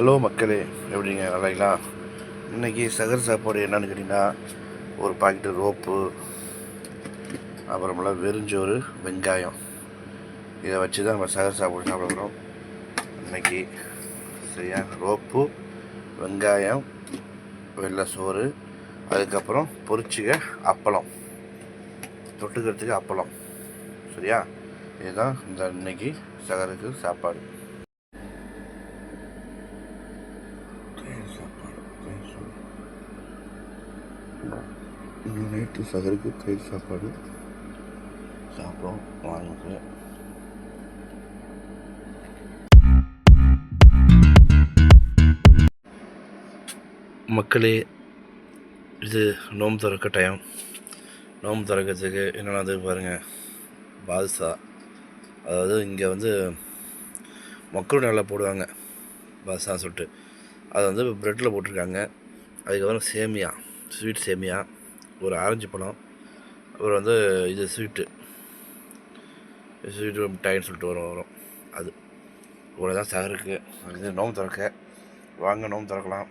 Hello மக்களே எப்படிங்க? நல்லாங்களா இன்றைக்கி சகர் சாப்பாடு என்னன்னு கேட்டிங்கன்னா ஒரு பாக்கெட்டு ரோப்பு அப்புறமெல்லாம் வெறிஞ்சோறு வெங்காயம். இதை வச்சு தான் நம்ம சகர் சாப்பாடு சாப்பிடுறோம் இன்றைக்கி இன்னைக்கு சரியா? ரோப்பு வெங்காயம் வெள்ளை சோறு அதுக்கப்புறம் பொரிச்சிக்க அப்பளம். தொட்டுக்கிறதுக்கு அப்பளம். சரியா? இதுதான் இந்த இன்னைக்கு சகருக்கு சாப்பாடு. தயிர் சாப்பாடு நைட்டு சகருக்கு தயிர் சாப்பாடு. சாப்பிடும் வாங்க. மக்களே இது நோம்பு திறக்க டைம் நோம்பு திறக்கிறதுக்கு என்னென்னது பாருங்கள் பாதுஷா. அதாவது இங்கே வந்து மக்களும் நல்லா போடுவாங்க பாதுஷா சொல்லிட்டு. அதை வந்து ப்ரெட்டில் போட்டிருக்காங்க. அதுக்கப்புறம் சேமியா ஸ்வீட் சேமியா ஒரு ஆரஞ்சு பழம் அப்புறம் வந்து இது ஸ்வீட்டு ஸ்வீட்டு மிட்டாயின்னு சொல்லிட்டு வரும் வரும். அது. இவ்வளோ தான் சகருக்கு இது நோம்பு திறக்க. வாங்க நோம்பு திறக்கலாம்.